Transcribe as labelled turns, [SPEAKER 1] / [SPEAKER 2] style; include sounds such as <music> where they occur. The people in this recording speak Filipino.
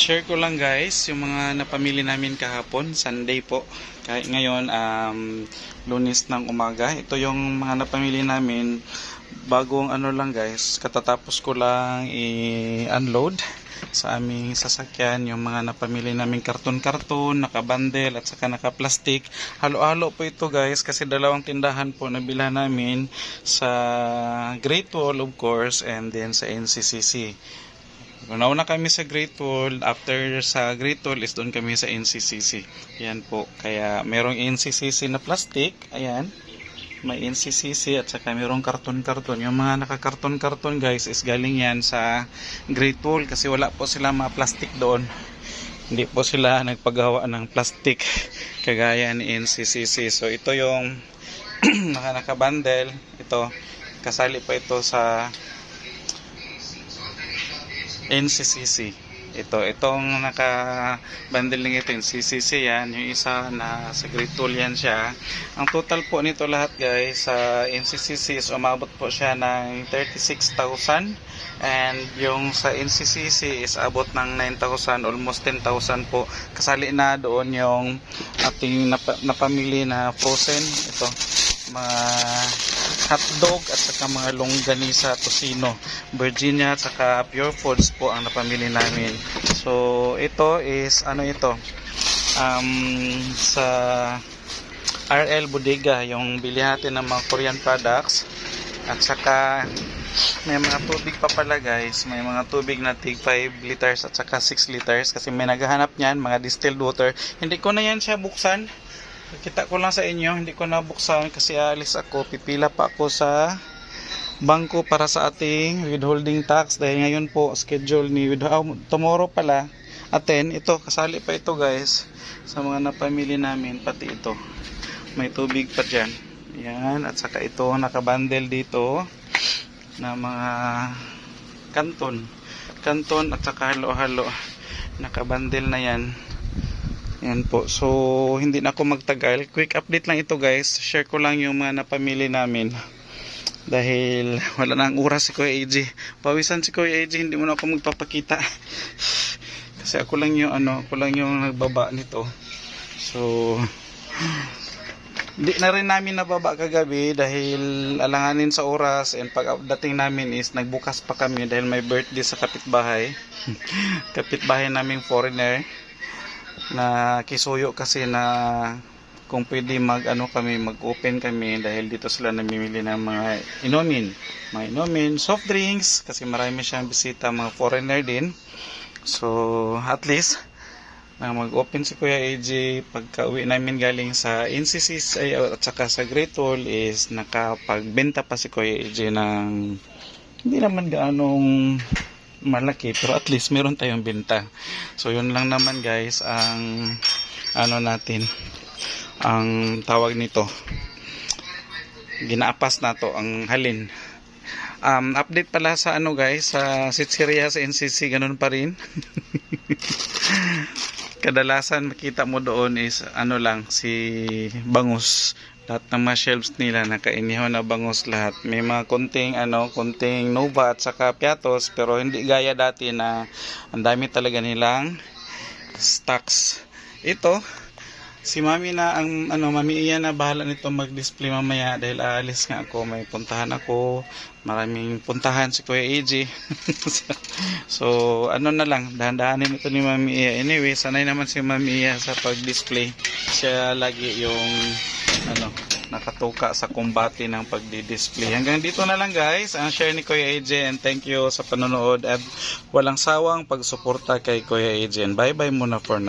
[SPEAKER 1] share ko lang guys yung mga napamili namin kahapon, Sunday po. Kahit ngayon, um, lunis ng umaga. Ito yung mga napamili namin. Bagong ano lang guys, katatapos ko lang i-unload sa aming sasakyan yung mga napamili namin karton-karton, nakabandel at saka naka-plastic. Halo-halo po ito guys kasi dalawang tindahan po nabila namin sa Great Wall of course and then sa NCCC. Nauna kami sa Great Wall, after sa Great Wall is doon kami sa NCCC. Yan po. Kaya merong NCCC na plastic, ayan. May NCCC at saka merong karton-karton. Yung mga naka-karton-karton guys is galing yan sa Great Wall kasi wala po sila mga plastic doon. Hindi po sila nagpagawa ng plastic <laughs> kagaya ni NCCC. So ito yung <clears throat> naka naka-bundle. Ito, kasali pa ito sa NCCC. Ito, itong naka-bundle lang ito, yung CCC yan, yung isa na sa Great Tool yan siya. Ang total po nito lahat guys sa NCCC is umabot po siya ng 36,000 and yung sa NCCC is abot ng 9,000, almost 10,000 po. Kasali na doon yung ating nap- napamili na frozen. Ito, mga hotdog at saka mga longganisa tocino Virginia at saka pure foods po ang napamili namin. So ito is ano ito? Um, sa RL Bodega yung bili natin ng mga Korean products. At saka may mga tubig pa pala guys. May mga tubig na tig 5 liters at saka 6 liters. Kasi may naghahanap niyan mga distilled water. Hindi ko na yan siya buksan Kita ko lang sa inyo, hindi ko nabuksan kasi alis ako. Pipila pa ako sa bangko para sa ating withholding tax dahil ngayon po schedule ni with, oh, tomorrow pala. Aten ito kasali pa ito guys sa mga napamili namin pati ito. May tubig pa dyan. Yan at saka ito nakabundle dito na mga kanton. Kanton at saka halo halo nakabundle na yan yan po. So, hindi na ako magtagal. Quick update lang ito guys. Share ko lang yung mga napamili namin. Dahil <laughs> wala na ang oras si Kuya AJ. Pawisan si Kuya AJ, hindi mo na ako magpapakita. <laughs> Kasi ako lang yung ano, ako lang yung nagbaba nito. So, <laughs> hindi na rin namin nababa kagabi dahil alanganin sa oras and pagdating namin is nagbukas pa kami dahil may birthday sa kapitbahay. kapitbahay naming foreigner na kisuyo kasi na kung pwede mag ano kami mag open kami dahil dito sila namimili ng mga inumin. Mga inumin soft drinks kasi marami siyang bisita mga foreigner din. So at least na mag open si Kuya AJ pagka uwi namin galing sa NCC ay, at saka sa Great Wall is nakapagbenta pa si Kuya AJ ng hindi naman gaanong malaki pero at least meron tayong benta so yun lang naman guys ang ano natin ang tawag nito. Ginaapas na to ang halin. Um, update pala sa ano guys sa Sitseria sa NCC ganun pa rin. <laughs> Kadalasan makita mo doon is ano lang si bangus lahat ng mga shelves nila nakainihaw na bangus lahat. May mga konting ano konting nova at saka piatos pero hindi gaya dati na ang dami talaga nilang stocks. Ito si mami na ang ano mami iyan na bahala nito mag-display mamaya dahil aalis nga ako. May puntahan ako. Maraming puntahan si Kuya AJ <laughs> so ano na lang dahan-dahanin ito ni mami iya anyway sanay naman si mami iya sa pag-display. Siya lagi yung ano nakatuka sa kumbati ng pagdi-display. Hanggang dito na lang guys, ang share ni Kuya AJ and thank you sa panonood at walang sawang pagsuporta kay Kuya AJ. And bye bye muna for now.